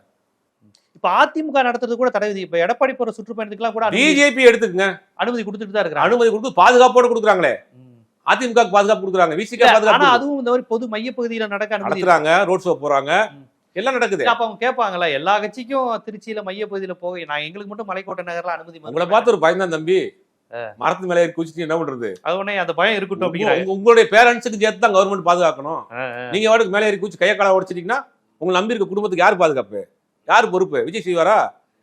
இப்ப அதிமுக நடத்துறது கூட தடை விதி இப்ப எடப்பாடி போற சுற்றுப்பயணத்துக்குலாம் கூட பிஜேபி எடுத்துக்கங்க. அனுமதி கொடுத்துட்டு தான் இருக்கிறாங்க. அனுமதி கொடுத்து பாதுகாப்போட கொடுக்குறாங்களே. அதிமுக பாதுகாப்பு கொடுக்குறாங்க. விசிக பாதுகாப்பு அதுவும் இந்த மாதிரி பொது மையப்பகுதியில நடக்க அனுமதி நடத்துறாங்க ரோட் ஷோ போறாங்க. எல்லாம் நடக்குது. அப்ப அவங்க கேட்பாங்களா எல்லா கட்சிக்கும் திருச்சியில மையப்பகுதியில போக நான் எங்களுக்கு மட்டும் மலைக்கோட்டை நகர்ல அனுமதி உங்களை. பார்த்து ஒரு பயந்தான் தம்பி. மரத்து மேலே ஏறி குதிச்சுட்டு என்ன பண்றது? அது உடனே அந்த பயம் இருக்கட்டும் அப்படிங்கிறாங்க உங்க- உங்களுடைய பேரண்ட்ஸுக்கு சேர்த்து தான் கவர்மெண்ட் பாதுகாக்கணும். நீங்க வாட்டுக்கு மேலே ஏறி குச்சி கையை காலை உடைச்சிட்டீங்கன்னா உங்களை நம்பி இருக்க குடும்பத்துக்கு யார் பாதுகாப்பு? யார் பொறுப்பு? விஜய் செய்வாரா?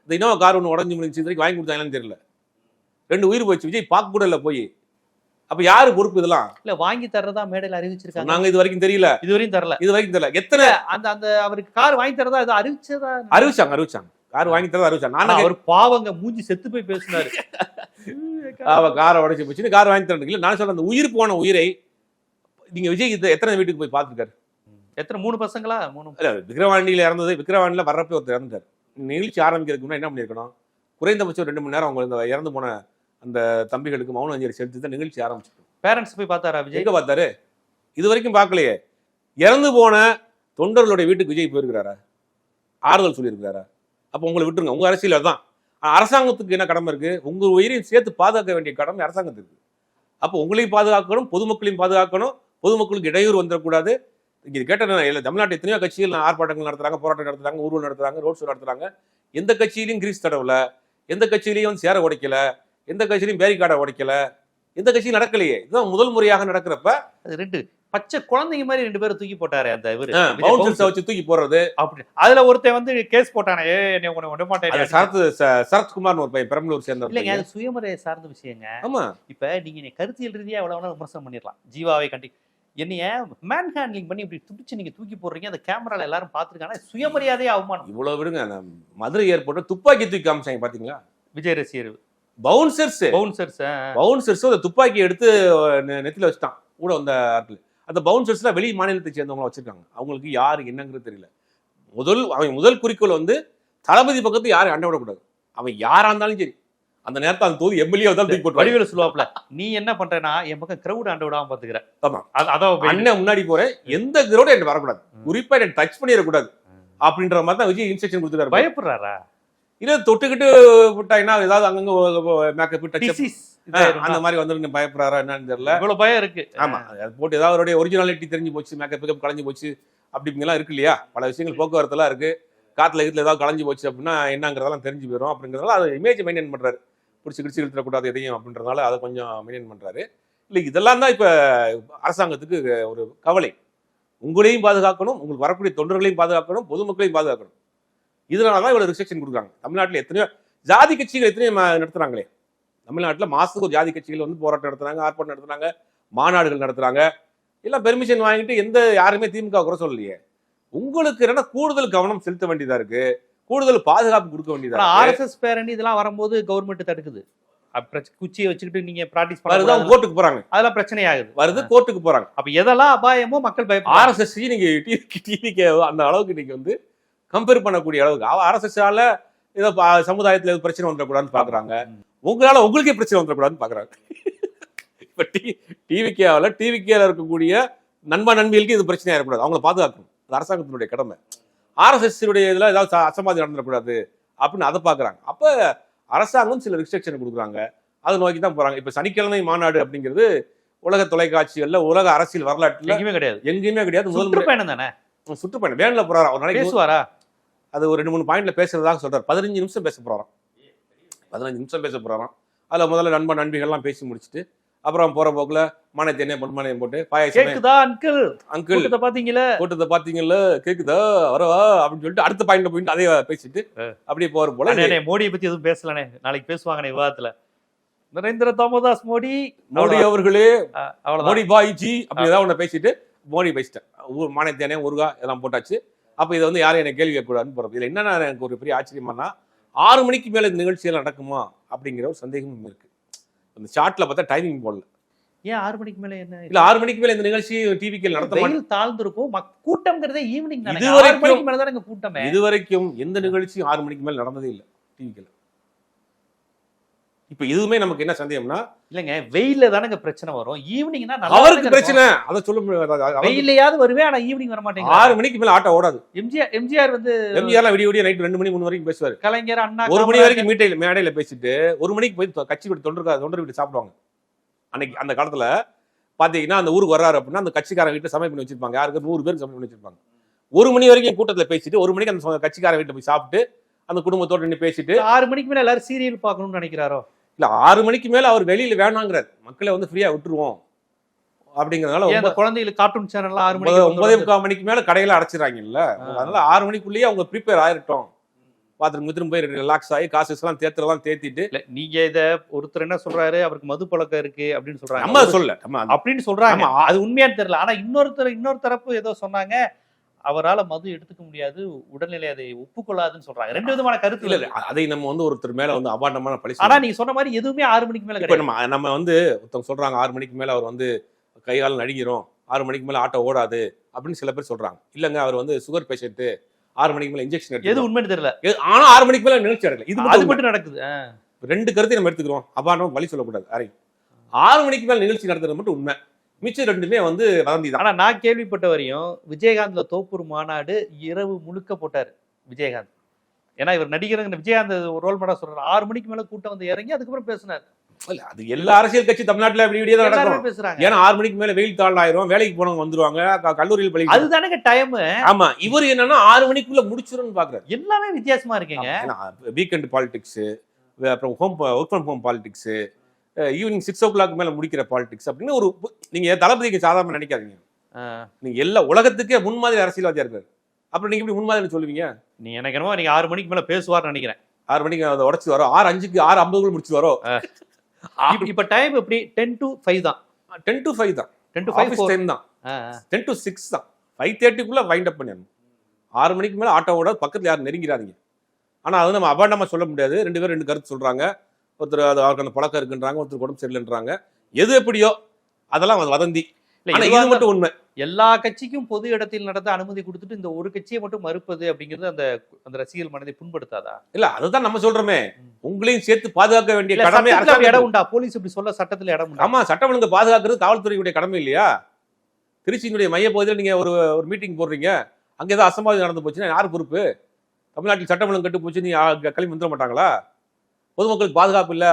இந்த இன்னோவா கார் ஒன்று உடஞ்சி முடிஞ்சு வரைக்கும் வாங்கி கொடுத்தாங்கன்னு தெரியல. ரெண்டு உயிர் போச்சு விஜய் பார்க்க கூட இல்லை போய். அப்ப யாரு பொறுப்பு இதெல்லாம்? இல்ல வாங்கி தர்றதா மேடையில அறிவிச்சிருக்காங்க. நாங்க இது வரைக்கும் தெரியல. இதுவரையும் தரல. இது வரைக்கும் தெரியல. எத்தனை அந்த அந்த அவருக்கு கார் வாங்கி தரதா இது அறிவிச்சதா? அறிவிச்சாங்க அறிவிச்சாங்க. கார் வாங்கி தரதா அறிவிச்சாங்க. ஆனா நான் அவர் பாவங்க மூஞ்சி செத்து போய் பேசினாரு. அவ காரை உடைச்சு போச்சு கார் வாங்கி தரேன் இல்ல நான் சொல்றேன் அந்த உயிர் போன உயிரை நீங்க விஜய் இத எத்தனை வீட்டுக்கு போய் பார்த்துருக்காரு? எத்தனை மூணு பசங்களா? மூணு. இல்ல விக்கிரவாண்டியில இறந்தது விக்கிரவாண்டியில வர்றப்ப ஒருத்தர் இறந்துட்டார். நிகழ்ச்சி ஆரம்பிக்கிறதுக்கு முன்னாடி என்ன பண்ணிருக்கணும் குறைந்தபட்சம் ரெண்டு மணி நேரம் அவங்க இந்த இறந்து போன அந்த தம்பிகளுக்கு மௌன அஞ்சலி செலுத்தி தான் நிகழ்ச்சி ஆரம்பிச்சிருக்கோம். பேரண்ட்ஸ் போய் பார்த்தாரா விஜய்? எங்க பார்த்தாரு? இது வரைக்கும் பார்க்கலையே. இறந்து போன தொண்டர்களுடைய வீட்டுக்கு விஜய் போயிருக்கிறாரா? ஆறுதல் சொல்லியிருக்கிறாரா? அப்போ உங்களை விட்டுருங்க. உங்க அரசியல் அதுதான். அரசாங்கத்துக்கு என்ன கடமை இருக்கு? உங்க உயிரையும் சேர்த்து பாதுகாக்க வேண்டிய கடமை அரசாங்கத்துக்கு அப்போ உங்களையும் பாதுகாக்கணும் பொதுமக்களையும் பாதுகாக்கணும் பொதுமக்களுக்கு இடையூறு வந்துடக்கூடாது. இது கேட்ட நான் இல்ல தமிழ்நாட்டு எத்தனையோ கட்சிகள் ஆர்ப்பாட்டங்கள் நடத்துறாங்க போராட்டம் நடத்துறாங்க ஊர்வலம் நடத்துறாங்க ரோட் ஷோ நடத்துறாங்க. எந்த கட்சியிலையும் கிரீஸ் தடவல எந்த கட்சியிலையும் வந்து சேர உடைக்கல எந்த கட்சியிலையும் பேரிகார்டை உடைக்கல எந்த கட்சியும் நடக்கலையே. இதுதான் முதல் முறையாக நடக்கிறப்ப ரெண்டு பச்சை குழந்தைங்க மாதிரி ரெண்டு பேரும் தூக்கி போட்டாரு அந்த இவரு. பவுன்சர்ஸை. வச்சு தூக்கி போடுறது. அப்படி அதுல ஒருத்தன் வந்து கேஸ் போட்டானே என்னை உன்னை விட மாட்டேன் சரத் சரத்குமார்னு ஒரு பையன் பெரம்பலூர் சேர்ந்த இல்லைங்க. அது சுயமரியாதை சார்ந்த விஷயங்க. ஆமா. இப்ப நீங்க கருத்தியல் ரீதியா எவ்வளவு விமர்சனம் பண்ணிடலாம். ஜீவாவை கண்டி என்னைய மேன் ஹேண்ட்லிங் பண்ணி இப்படி துடிச்சு நீங்க தூக்கி போடுறீங்க அந்த கேமரால எல்லாரும் பாத்துருக்காங்க சுயமரியாதையே அவமானம். இவ்வளவு விடுங்க நான் மதுரை ஏர்போர்ட்ல துப்பாக்கி தூக்கி காமிச்சாங்க பாத்தீங்களா? விஜய் ரசிகர் பவுன்சர்ஸ் பவுன்சர்ஸ் பவுன்சர்ஸ் அந்த துப்பாக்கி எடுத்து நெத்தில வச்சுட்டான் கூட வந்த ஆட்கள். அந்த பவுன்சர்ஸ்ல வெளி மாநிலத்தை சேர்ந்தவங்க வச்சிருக்காங்க. அவங்களுக்கு யாரு என்னங்கிறது தெரியல. முதல் அவன் முதல் குறிக்கோள் வந்து தளபதி பக்கத்து யாரும் அண்டை விடக்கூடாது. அவன் யாரா இருந்தாலும் சரி. அந்த நேரத்தை அந்த தொகுதி எம்எல்ஏ தான் தூக்கி போட்டு வடிவேலு சொல்லுவாப்ல நீ என்ன பண்றேன்னா என் பக்கம் கிரௌட் ஆண்டு விடாம பாத்துக்கிற ஆமா. அது- அதான். அண்ணன் முன்னாடி போறேன் எந்த கிரௌடும் என்ன வரக்கூடாது. குறிப்பா என்ன டச் பண்ணிடக்கூடாது. அப்படின்ற மாதிரி தான் விஜய் இன்ஸ்ட்ரக்ஷன் கொடுத்துருக்காரு பயப்படுறாரா? இல்ல தொட்டுக்கிட்டு விட்டாங்கன்னா ஏதாவது அங்கங்க மேக்கப் டச் அந்த மாதிரி வந்து பயப்படுறாரா என்னன்னு தெரியல. இவ்வளவு பயம் இருக்கு. ஆமா. அது போட்டு ஏதாவது அவருடைய ஒரிஜினாலிட்டி தெரிஞ்சு போச்சு மேக்கப் பிக்கப் கலைஞ்சு போச்சு அப்படிங்கலாம் இருக்கு இல்லையா? பல விஷயங்கள் போக்குவரத்துலாம் இருக்கு. காத்துல கீத்துல ஏதாவது கலைஞ்சு போச்சு அப்படின்னா என்னங்கிறதெல்லாம் தெரிஞ்சு போயிடும் அப்படிங்கிறதால அது இமேஜ் மெயின்டைன் பண்றாரு. பிடிச்சி கிடிச்சு இழுத்துடக்கூடாது எதையும் அப்படின்றதுனால அதை கொஞ்சம் மெயின்டைன் பண்ணுறாரு இல்லை இதெல்லாம் தான் இப்போ அரசாங்கத்துக்கு ஒரு கவலை. உங்களையும் பாதுகாக்கணும் உங்களுக்கு வரக்கூடிய தொண்டர்களையும் பாதுகாக்கணும் பொதுமக்களையும் பாதுகாக்கணும். இதனால தான் இவ்வளோ ரிஸ்ட்ரிக்ஷன் கொடுக்குறாங்க. தமிழ்நாட்டில் எத்தனையோ ஜாதி கட்சிகள் எத்தனையோ நடத்துகிறாங்களே தமிழ்நாட்டில் மாதத்துக்கு ஒரு ஜாதி கட்சிகள் வந்து போராட்டம் நடத்துகிறாங்க ஆர்ப்பாட்டம் நடத்துகிறாங்க மாநாடுகள் நடத்துகிறாங்க எல்லாம் பெர்மிஷன் வாங்கிட்டு எந்த யாருமே திமுக குறை சொல்லலையே. உங்களுக்கு என்னன்னா கூடுதல் கவனம் செலுத்த வேண்டியதாக இருக்குது கூடுதல் பாதுகாப்பு கொடுக்க வேண்டியதா ஆர்எஸ்எஸ் பேரணி இதெல்லாம் வரும்போது கவர்மெண்ட் தடுக்குது. குச்சியை வச்சுக்கிட்டு நீங்க பிராக்டிஸ் வருது கோர்ட்டுக்கு போறாங்க. அதெல்லாம் பிரச்சனை ஆகுது வருது கோர்ட்டுக்கு போறாங்க. அப்ப எதெல்லாம் அபாயமோ மக்கள் பயப்படுறாங்க ஆர்எஸ்எஸ் நீங்க டிவிக்கு அந்த அளவுக்கு நீங்க வந்து கம்பேர் பண்ணக்கூடிய அளவுக்கு. ஆர்எஸ்எஸ்ஆல ஏதோ சமுதாயத்துல ஏதோ பிரச்சனை வந்துடக்கூடாதுன்னு பாக்குறாங்க. உங்களால உங்களுக்கே பிரச்சனை வந்துடக்கூடாதுன்னு பாக்குறாங்க. இப்ப டி டிவிகேவில் டிவிகேல இருக்கக்கூடிய நண்பா நண்பிகளுக்கு இது பிரச்சனையா இருக்கக்கூடாது அவங்கள பாதுகாக்கணும். அது அரசாங்கத்தினுடைய கடமை. ஆர்எஸ்எஸ் உடைய இதுல ஏதாவது அசம்பாவிதம் நடந்துடக்கூடாது அப்படின்னு அதை பாக்குறாங்க அப்ப அரசாங்கம் சில ரிஸ்ட்ரிக்ஷன் கொடுக்குறாங்க. அதை நோக்கி தான் போறாங்க. இப்ப சனிக்கிழமை மாநாடு அப்படிங்கிறது உலக தொலைக்காட்சிகள்ல உலக அரசியல் வரலாற்றுல எங்கேயுமே கிடையாது. எங்கேயுமே கிடையாது. சுற்றுப்பயணம் தானே? சுற்றுப்பயணம். வேன்ல போறாரா? ஒரு நாளைக்கு பேசுவாரா? அது ஒரு ரெண்டு மூணு பாயிண்ட்ல பேசுறதாக சொல்றாரு. பதினஞ்சு நிமிஷம் பேச போறாராம். பதினஞ்சு நிமிஷம் பேச போறாராம். அதுல முதல்ல நண்பன் நண்பிகள்லாம் பேசி முடிச்சுட்டு அப்புறம் போற போக்குல மானியத்தெண்ணெய் பொன்மானியம் போட்டு பாயாசமே. கேக்குதா அங்கிள் அங்கிள் கூட்டத்தை பாத்தீங்களா கூட்டத்தை பாத்தீங்கல்ல கேக்குதா? வரவா அப்படின்னு சொல்லிட்டு அடுத்த பாயிண்ட்ல போயிட்டு அதே பேசிட்டு அப்படியே போற போல மோடியை பத்தி எதுவும் பேசலனே நாளைக்கு பேசுவாங்கண்ணே விவாதத்துல. நரேந்திர தாமோதாஸ் மோடி மோடி அவர்களே மோடி பாய்ஜி அப்படி ஏதாவது ஒண்ணு பேசிட்டு மோடி பேசிட்டேன். ஊர் மானியத்தேனே ஊருகா எல்லாம் போட்டாச்சு. அப்ப இதை வந்து யாரும் எனக்கு கேள்வி கேட்கக்கூடாதுன்னு போறது இதுல என்னன்னா எனக்கு ஒரு பெரிய ஆச்சரியமானா ஆறு மணிக்கு மேல இந்த நிகழ்ச்சிகள் நடக்குமா அப்படிங்கிற ஒரு சந்தேகமும் இருக்கு. அந்த சார்ட்ல பார்த்தா டைமிங் போடல. ஏன் ஆறு மணிக்கு மேல என்ன இல்ல ஆறு மணிக்கு மேல இந்த நிகழ்ச்சி டிவிக்கு நடத்த வெயில் தாழ்ந்திருக்கும். கூட்டம்ங்கிறதே ஈவினிங் இது வரைக்கும் மணிக்கு மேல தானே கூட்டமே. இது வரைக்கும் எந்த நிகழ்ச்சியும் ஆறு மணிக்கு மேல நடந்ததே இல்லை டிவிக்கில் இப்ப இதுவுமே நமக்கு என்ன சந்தேகம்னா இல்லங்க வெயில்ல தானங்க பிரச்சனை வரும். ஈவினிங்னா அவருக்கு பிரச்சனை. அதை சொல்ல வெயிலையாவது வருவேன் ஆனா ஈவினிங் வர மாட்டேங்க ஆறு மணிக்கு மேல ஆட்டோ ஓடாது. எம்ஜிஆர் எம்ஜிஆர் வந்து எம்ஜிஆர்லாம் விடிய விடிய நைட் ரெண்டு மணி மூணு வரைக்கும் பேசுவாரு. கலைஞர் அண்ணா ஒரு மணி வரைக்கும் மீட்டையில மேடையில பேசிட்டு ஒரு மணிக்கு போய் கட்சி வீட்டு தொண்டர் தொண்டர் வீட்டு சாப்பிடுவாங்க. அன்னைக்கு அந்த காலத்துல பாத்தீங்கன்னா அந்த ஊருக்கு வர்றாரு அப்படின்னா அந்த கட்சிக்காரங்க வீட்டுல சமையல் பண்ணி வச்சிருப்பாங்க. யாருக்கு நூறு பேருக்கு சமையல் பண்ணி வச்சிருப்பாங்க. ஒரு மணி வரைக்கும் கூட்டத்துல பேசிட்டு ஒரு மணிக்கு அந்த கட்சிக்காரங்க வீட்டுல போய் சாப்பிட்டு அந்த குடும்பத்தோட நின்று பேசிட்டு ஆறு மணிக்கு மேல எல்லாரும் சீரியல் பார்க்கணும்னு நினைக்கிறாரோ? இல்ல ஆறு மணிக்கு மேல அவர் வெளியில வேணாங்கிறார். மக்களை வந்து ஃப்ரீயா விட்டுருவோம். அப்படிங்கறதுனால ஒன்பது- குழந்தைகளுக்கு கார்ட்டூன் சேனல்லாம் ஆறு மணிக்கு ஒன்பதே முக்கால் மணிக்கு மேல கடையில அடைச்சிடறாங்கல்ல ஆ. அதனால ஆறு மணிக்குள்ளேயே அவங்க ப்ரிப்பேர் ஆயிரட்டும். பாத்ரூம் திரும்ப போய் ரிலாக்ஸ் ஆகி காசு எல்லாம் தேத்திட்டு. இல்ல நீங்க இத ஒருத்தர் என்ன சொல்றாரு? அவருக்கு மது பழக்கம் இருக்கு அப்படின்னு சொல்றாங்க. நம்ம சொல்ல அப்படின்னு சொல்றாங்க. ஆமா. அது உண்மையான்னு தெரியல. ஆனா இன்னொருத்தர் இன்னொரு தரப்பு ஏதோ சொன்னாங்க. அவரால மது எடுத்துக்க முடியாது உடல்நிலை அதை ஒப்புக்கொள்ளாதுன்னு சொல்றாங்க. ரெண்டு விதமான கருத்து இல்ல அதை நம்ம வந்து ஒருத்தர் மேல வந்து அபாண்டமான பழி ஆனா நீங்க சொன்ன மாதிரி எதுவுமே ஆறு மணிக்கு மேல கிடையாது. நம்ம நம்ம வந்து ஒருத்தவங்க சொல்றாங்க ஆறு மணிக்கு மேல அவர் வந்து கை கால் நடிக்கிறோம் ஆறு மணிக்கு மேல ஆட்டோ ஓடாது அப்படின்னு சில பேர் சொல்றாங்க. இல்லங்க அவர் வந்து சுகர் பேஷண்ட் ஆறு மணிக்கு மேல இன்ஜெக்ஷன் எது உண்மைன்னு தெரியல. ஆனா ஆறு மணிக்கு மேல நிகழ்ச்சி நடக்கல. இது அது மட்டும் நடக்குது. ரெண்டு கருத்தை நம்ம எடுத்துக்கிறோம். அபாண்டம் வழி சொல்லக்கூடாது. யாரையும் ஆறு மணிக்கு மேல நிகழ்ச்சி நடத்துறது மட்டும் உண்மை. மிச்சம் ரெண்டுமே வந்து வதந்தி தான் ஆனா நான் கேள்விப்பட்ட வரையும் விஜயகாந்த்ல தோப்பூர் மாநாடு இரவு முழுக்க போட்டாரு விஜயகாந்த். ஏன்னா இவர் நடிகருங்க விஜயகாந்த் ஒரு ரோல் மாடா சொல்றாரு. ஆறு மணிக்கு மேல கூட்டம் வந்து இறங்கி அதுக்கப்புறம் பேசினாரு. இல்ல, அது எல்லா அரசியல் கட்சி தமிழ்நாட்டுல இப்படி இப்படியே தான் நடக்கும். ஏன்னா ஆறு மணிக்கு மேல வெயில் தாள் ஆயிரும் வேலைக்கு போனவங்க வந்துருவாங்க கல்லூரியில் பள்ளி அதுதானங்க டைம் ஆமா இவர் என்னன்னா ஆறு மணிக்குள்ள முடிச்சிரும்னு பாக்குறாரு. எல்லாமே வித்தியாசமா இருக்கீங்க. வீக்கெண்ட் பாலிடிக்ஸ் அப்புறம் home work from home politics evening six o'clock மேல முடிக்கிற பாலிடிக்ஸ் அப்படின்னு ஒரு நீங்க தளபதிக்கு சாதாரண நினைக்காதீங்க. ஆ. நீங்க எல்லா உலகத்துக்கே முன்மாதிரி அரசியல்வாதியா இருக்காரு அப்புறம் நீங்க எப்படி முன்மாதிரி சொல்லுவீங்க? நீ எனக்கு என்னமோ நீங்க ஆறு மணிக்கு மேல பேசுவார்னு நினைக்கிறேன். ஆறு மணிக்கு அதை உடச்சு வரோம். ஆறு அஞ்சுக்கு ஆறு ஐம்பதுக்குள்ள முடிச்சு வரோம். இப்ப- டைம் எப்படி? டென் டு ஃபைவ் தான். டென் டு ஃபைவ் தான். டென் டு ஃபைவ் டைம் தான். டென் டு சிக்ஸ் தான். ஃபைவ் தேர்ட்டிக்குள்ள வைண்ட் அப் பண்ணிடணும். ஆறு மணிக்கு மேல ஆட்டோவோட பக்கத்துல யாரும் நெருங்கிறாதீங்க ஆனா அது நம்ம அபாண்டமா சொல்ல முடியாது. ரெண்டு பேரும் ரெண்டு கருத்து சொல்றாங்க. ஒருத்தர் அது அவருக்கு அந்த பழக்கம் இருக்குன்றாங்க ஒருத்தர் உடம்பு சரியில்லைன்றாங்க. எது எப்படியோ அதெல்லாம் அது வதந்தி. இது மட்டும் உண்மை. எல்லா கட்சிக்கும் பொது இடத்தில் நடத்த அனுமதி கொடுத்துட்டு இந்த ஒரு கட்சியை மட்டும் மறுப்பது அப்படிங்கிறது அந்த அந்த ரசிகர்கள் மனதை புண்படுத்தாதா? இல்ல அதுதான் நம்ம சொல்றோமே. உங்களையும் சேர்த்து பாதுகாக்க வேண்டிய கடமை. இடம் உண்டா? போலீஸ் இப்படி சொல்ல சட்டத்துல இடம் உண்டா? ஆமா சட்டம் ஒழுங்கு பாதுகாக்கிறது காவல்துறையுடைய கடமை இல்லையா? திருச்சியினுடைய மைய பகுதியில் நீங்க ஒரு ஒரு மீட்டிங் போடுறீங்க. அங்க ஏதாவது அசம்பாவிதம் நடந்து போச்சுன்னா யார் பொறுப்பு? தமிழ்நாட்டில் சட்டம் ஒழுங்கு கட்டு போச்சு நீ கிளம்பி வந்துட மாட்டாங்களா? பொதுமக்களுக்கு பாதுகாப்பு இல்லை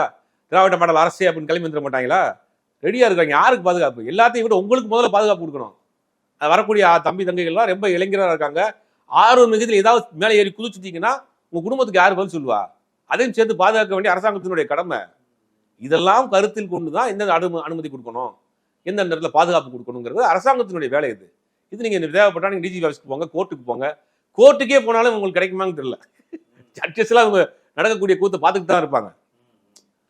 திராவிட மாடல் அரசு அப்படின்னு கிளம்பி வந்துட மாட்டாங்களா? ரெடியாக இருக்காங்க யாருக்கு பாதுகாப்பு? எல்லாத்தையும் விட உங்களுக்கு முதல்ல பாதுகாப்பு கொடுக்கணும். அது வரக்கூடிய தம்பி தங்கைகள்லாம் ரொம்ப இளைஞராக இருக்காங்க. ஆர்வம் மிகுதியில் ஏதாவது மேலே ஏறி குதிச்சுட்டீங்கன்னா உங்கள் குடும்பத்துக்கு யார் பதில் சொல்லுவா? அதையும் சேர்த்து பாதுகாக்க வேண்டிய அரசாங்கத்தினுடைய கடமை. இதெல்லாம் கருத்தில் கொண்டு தான் எந்தெந்த அனு அனுமதி கொடுக்கணும். எந்த நேரத்தில் பாதுகாப்பு கொடுக்கணுங்கிறது அரசாங்கத்தினுடைய வேலை இது. இது நீங்கள் தேவைப்பட்டால் நீங்கள் டிஜி ஆஃபீஸ்க்கு போங்க கோர்ட்டுக்கு போங்க. கோர்ட்டுக்கே போனாலும் உங்களுக்கு கிடைக்குமான்னு தெரியல. ஜட்ஜஸ்லாம் அவங்க நடக்கக்கூடிய கூத்தை பார்த்துக்கிட்டு தான் இருப்பாங்க.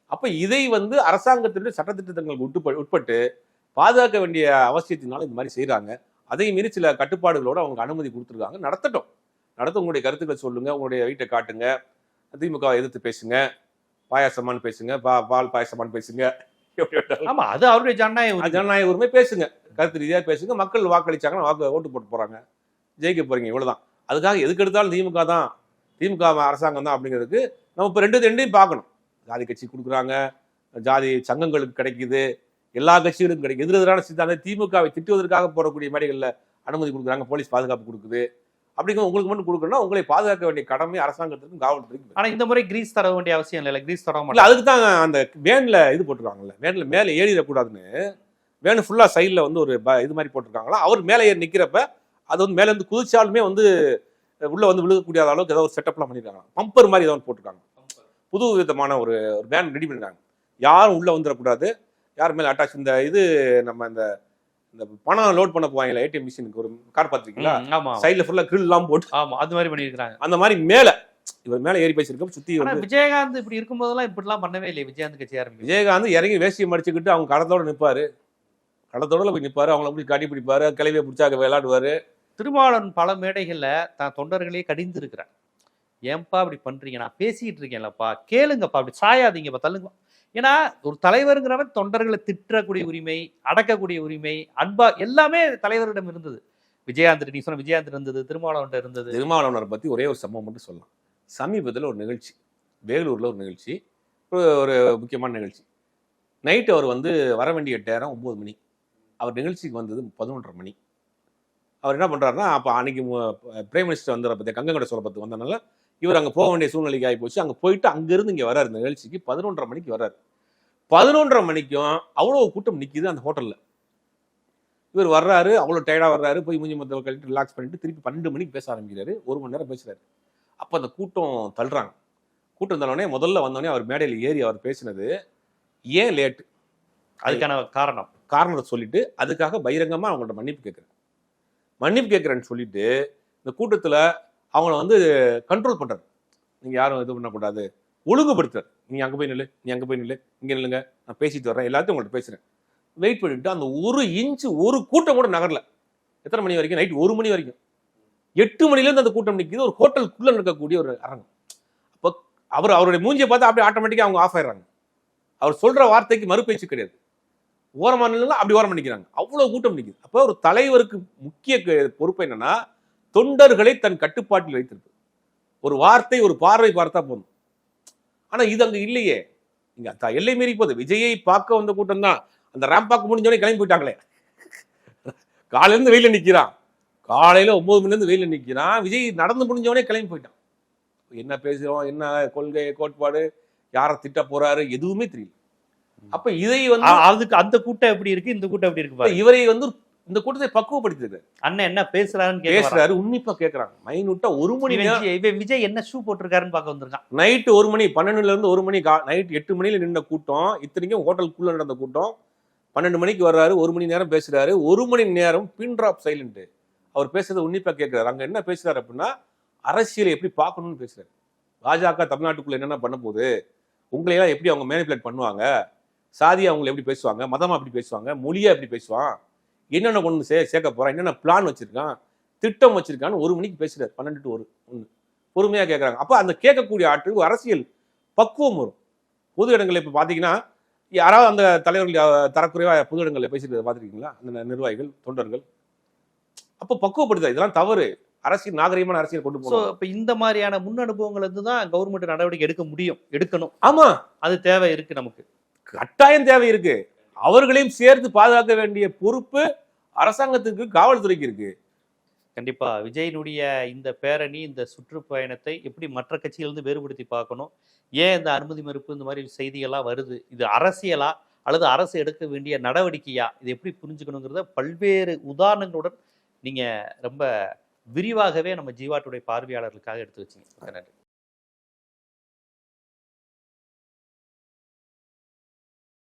அப்ப இதை வந்து அரசாங்கத்தினுடைய சட்டத்திட்டங்களுக்கு உட்பட்டு உட்பட்டு பாதுகாக்க வேண்டிய அவசியத்தினால இந்த மாதிரி செய்றாங்க. அதை மீறி சில கட்டுப்பாடுகளோட அவங்க அனுமதி கொடுத்துருக்காங்க. நடத்தட்டும். நடத்த உங்களுடைய கருத்துக்களை சொல்லுங்க. உங்களுடைய வீட்டை காட்டுங்க. திமுக எதிர்த்து பேசுங்க. பாயாசமான்னு பேசுங்க. பா பால் பாயாசமான்னு பேசுங்க. ஆமா அது அவருடைய ஜனநாயக. ஜனநாயக உரிமை. பேசுங்க. கருத்து ரீதியாக பேசுங்க. மக்கள் வாக்களிச்சாங்கன்னா வாக்கு ஓட்டு போட்டு போறாங்க. ஜெயிக்க போறீங்க. இவ்வளவுதான். அதுக்காக எதுக்கு எடுத்தாலும் திமுக தான் திமுக அரசாங்கம் தான் அப்படிங்கிறதுக்கு நம்ம இப்போ ரெண்டு ரெண்டையும் பார்க்கணும். ஜாதி கட்சி கொடுக்குறாங்க ஜாதி சங்கங்களுக்கு கிடைக்குது எல்லா கட்சிகளுக்கும் கிடைக்குது. எதிர் எதிரான சித்தாந்தம் திமுகவை திட்டுவதற்காக போடக்கூடிய மேடைகளில் அனுமதி கொடுக்குறாங்க போலீஸ் பாதுகாப்பு கொடுக்குது. அப்படிங்கிற உங்களுக்கு மட்டும் கொடுக்கணும்னா உங்களை பாதுகாக்க வேண்டிய கடமை அரசாங்கத்திற்கும் காவல்துறைக்கும் ஆனா இந்த முறை கிரீஸ் தர வேண்டிய அவசியம் இல்ல கிரீஸ் தர மாட்டாங்க. அதுக்கு தான் அந்த வேன்ல இது போட்டிருக்காங்கல்ல வேன்ல மேலே ஏறிடக்கூடாதுன்னு வேன் ஃபுல்லா சைடில் வந்து ஒரு இது மாதிரி போட்டிருக்காங்களா? அவர் மேலே ஏறி நிக்கிறப்ப அது வந்து மேல இருந்து குதிச்சாலுமே வந்து உள்ள வந்து விழுகக்கூடிய அளவுக்கு ஏதோ ஒரு செட்டப்லாம் பண்ணிருக்காங்க. பம்பர் மாதிரி ஏதோ ஒன்று போட்டிருக்காங்க. புது விதமான ஒரு ஒரு வேன் ரெடி பண்ணிருக்காங்க. யாரும் உள்ள வந்துடக்கூடாது. யார் மேல அட்டாச் இந்த இது நம்ம இந்த இந்த பணம் லோட் பண்ண போவாங்கல்ல ஏடிஎம் மிஷினுக்கு ஒரு கார் பார்த்துருக்கீங்களா? ஆமா சைடில் ஃபுல்லா grill எல்லாம் போட்டு. ஆமா அது மாதிரி பண்ணிருக்காங்க அந்த மாதிரி மேல இவர் மேல ஏறி பேசியிருக்க சுத்தி விஜயகாந்த் இப்படி இருக்கும்போதெல்லாம் இப்படி எல்லாம் பண்ணவே இல்லையே விஜயகாந்த் கட்சி ஆரம்பிச்சு விஜயகாந்த் இறங்கி வேஷ்டியை மடிச்சுக்கிட்டு அவங்க கடத்தோட நிப்பாரு. கடத்தோட போய் நிப்பாரு அவங்கள போய் கட்டி பிடிப்பாரு கிளவியை பிடிச்சா விளையாடுவாரு. திருமாவளவன் பல மேடைகளில் தான் தொண்டர்களே கடிந்து இருக்கிறார் ஏன்பா அப்படி பண்ணுறீங்க நான் பேசிக்கிட்டு இருக்கேன்லப்பா கேளுங்கப்பா. அப்படி சாயாதீங்கப்பா. தள்ளுங்க ஏன்னா ஒரு தலைவருங்கிறவன் தொண்டர்களை திட்டக்கூடிய உரிமை அடக்கக்கூடிய உரிமை அன்பா எல்லாமே தலைவரிடம் இருந்தது. விஜயாந்திர நீ சொன்ன விஜயாந்தர் இருந்தது திருமாவளவன் இருந்தது. திருமாவளவனரை பற்றி ஒரே ஒரு சம்பவம் மட்டும் சொல்லலாம். சமீபத்தில் ஒரு நிகழ்ச்சி வேலூரில் ஒரு நிகழ்ச்சி ஒரு முக்கியமான நிகழ்ச்சி. நைட்டு அவர் வந்து வர வேண்டிய நேரம் ஒம்பது மணி. அவர் நிகழ்ச்சிக்கு வந்தது பதினொன்றரை மணி. அவர் என்ன பண்றாருன்னா அப்போ அன்னைக்கு பிரைம் மினிஸ்டர் வந்து பத்தி கங்கங்கட சோழபத்து வந்தனால இவர் அங்கே போக வேண்டிய சூழ்நிலைக்கு ஆகி போச்சு அங்கே போயிட்டு அங்கேருந்து இங்கே வராரு இந்த நிகழ்ச்சிக்கு பதினொன்றரை மணிக்கு வராரு பதினொன்றரை மணிக்கும் அவ்வளோ கூட்டம் நிற்கிது அந்த ஹோட்டலில். இவர் வர்றாரு அவ்வளோ டயர்டாக வர்றாரு போய் மூஞ்சி மொத்தம் கழிட்டு ரிலாக்ஸ் பண்ணிட்டு திருப்பி பன்னெண்டு மணிக்கு பேச ஆரம்பிக்கிறாரு. ஒரு மணி நேரம் பேசுறாரு. அப்போ அந்த கூட்டம் தள்ளுறாங்க. கூட்டம் தள்ளோடனே முதல்ல வந்தோடனே அவர் மேடையில் ஏறி அவர் பேசினது ஏன் லேட் அதுக்கான காரணம். காரணத்தை சொல்லிட்டு அதுக்காக பகிரங்கமாக அவங்கள்ட்ட மன்னிப்பு கேட்குறேன் மன்னிப்பு கேட்குறேன்னு சொல்லிட்டு இந்த கூட்டத்தில் அவங்கள வந்து கண்ட்ரோல் பண்ணுறாரு நீங்கள் யாரும் இது பண்ணக்கூடாது. ஒழுங்குபடுத்துறாரு. நீங்கள் அங்கே போய் நில்லு நீ அங்கே போய் நில்லு இங்கே நில்லுங்க. நான் பேசிட்டு வரேன் எல்லாத்தையும் உங்கள்கிட்ட பேசுகிறேன் வெயிட் பண்ணிட்டு அந்த ஒரு இன்ச்சு ஒரு கூட்டம் கூட நகரல. எத்தனை மணி வரைக்கும்? நைட் ஒரு மணி வரைக்கும். எட்டு மணிலேருந்து அந்த கூட்டம் நிற்கிது ஒரு ஹோட்டலுக்குள்ளே நடக்கக்கூடிய ஒரு அரங்கம். அப்போ அவர் அவருடைய மூஞ்சியை பார்த்து அப்படியே ஆட்டோமேட்டிக்காக அவங்க ஆஃப் ஆயிடுறாங்க. அவர் சொல்கிற வார்த்தைக்கு மறுபேச்சு கிடையாது. ஓரமா நின்னா அப்படி ஓரம் பண்ணிக்கிறாங்க அவ்வளோ கூட்டம் நிற்கிது அப்போ ஒரு தலைவருக்கு முக்கிய பொறுப்பு என்னன்னா தொண்டர்களை தன் கட்டுப்பாட்டில் வைத்திருப்பது. ஒரு வார்த்தை ஒரு பார்வை பார்த்தா போதும். ஆனால் இது அங்கே இல்லையே. இங்கே த- எல்லை மீறி போகுது. விஜயை பார்க்க வந்த கூட்டம் தான். அந்த ரேம்பாக்கு முடிஞ்சோடனே கிளம்பி போயிட்டாங்களே. காலையிலேருந்து வெயிலில் நிற்கிறான் காலையில் ஒம்பது மணிலேருந்து வெயிலில் நிற்கிறான் விஜய் நடந்து முடிஞ்சவனே கிளம்பி போயிட்டான். என்ன பேசுறோம்? என்ன கொள்கை கோட்பாடு? யாரை திட்ட போகிறாரு எதுவுமே தெரியல. அப்ப இதை வந்து அதுக்கு அந்த கூட்டம் எப்படி இருக்கு? இந்த கூட்டம் எப்படி இருக்கு. இவரை வந்து இந்த கூட்டத்தை பக்குவப்படுத்திருக்காரு அண்ணன் என்ன பேசுறாருன்னு. பேசுறாரு உன்னிப்பா கேக்குறாங்க. மைனூட்டா ஒரு மணி நேரம் விஜய் என்ன ஷூ போட்டிருக்காருன்னு பார்க்க வந்திருக்கான். நைட்டு ஒரு மணி பன்னெண்டுல இருந்து ஒரு மணி நைட் எட்டு மணில நின்ற கூட்டம் இத்தனைக்கும் ஹோட்டலுக்குள்ள நடந்த கூட்டம். பன்னெண்டு மணிக்கு வர்றாரு ஒரு மணி நேரம் பேசுறாரு ஒரு மணி நேரம் பின் ட்ராப் சைலண்ட் அவர் பேசுறதை உன்னிப்பா கேட்கிறாரு அங்க என்ன பேசுறாரு அப்படின்னா அரசியலை எப்படி பார்க்கணும்னு பேசுறாரு. பாஜக தமிழ்நாட்டுக்குள்ள என்னென்ன பண்ண போகுது? உங்களையெல்லாம் எப்படி அவங்க மேனிப்புலேட் பண்ணுவாங்க? சாதியா அவங்களை எப்படி பேசுவாங்க மதமா எப்படி பேசுவாங்க மொழியா எப்படி பேசுவான் என்னென்ன கொண்டு சே சேர்க்க போறான் என்னென்ன பிளான் வச்சிருக்கான் திட்டம் வச்சிருக்கான்னு ஒரு மணிக்கு பேசுறாரு பன்னெண்டு டு ஒரு ஒன்று பொறுமையா கேட்கறாங்க அப்ப அந்த கேட்கக்கூடிய ஆட்களுக்கு அரசியல் பக்குவம் வரும். பொது இடங்களில் இப்போ பார்த்தீங்கன்னா யாராவது அந்த தலைவர்கள் யா- தரக்குறைவா பொது இடங்களில் பேசிட்டு பார்த்துருக்கீங்களா அந்த நிர்வாகிகள் தொண்டர்கள். அப்போ பக்குவப்படுத்த இதெல்லாம் தவறு. அரசியல் நாகரிகமான அரசியல் கொண்டு போகணும். இப்போ இந்த மாதிரியான முன் அனுபவங்கள் இருந்து தான் கவர்மெண்ட் நடவடிக்கை எடுக்க முடியும் எடுக்கணும். ஆமா. அது தேவை இருக்கு நமக்கு. கட்டாயம் தேவை இருக்கு. அவர்களையும் சேர்த்து பாதுகாக்க வேண்டிய பொறுப்பு அரசாங்கத்துக்கு காவல்துறைக்கு இருக்கு. கண்டிப்பா. விஜயனுடைய இந்த பேரணி இந்த சுற்றுப்பயணத்தை எப்படி மற்ற கட்சியிலிருந்து வேறுபடுத்தி பார்க்கணும்? ஏன் இந்த அனுமதி மறுப்பு இந்த மாதிரி செய்திகள்லாம் வருது? இது அரசியலா அல்லது அரசு எடுக்க வேண்டிய நடவடிக்கையா? இது எப்படி புரிஞ்சுக்கணுங்கிறத பல்வேறு உதாரணங்களுடன் நீங்க ரொம்ப விரிவாகவே நம்ம ஜீவாட்டுடைய பார்வையாளர்களுக்காக எடுத்து வச்சீங்க. நன்றி.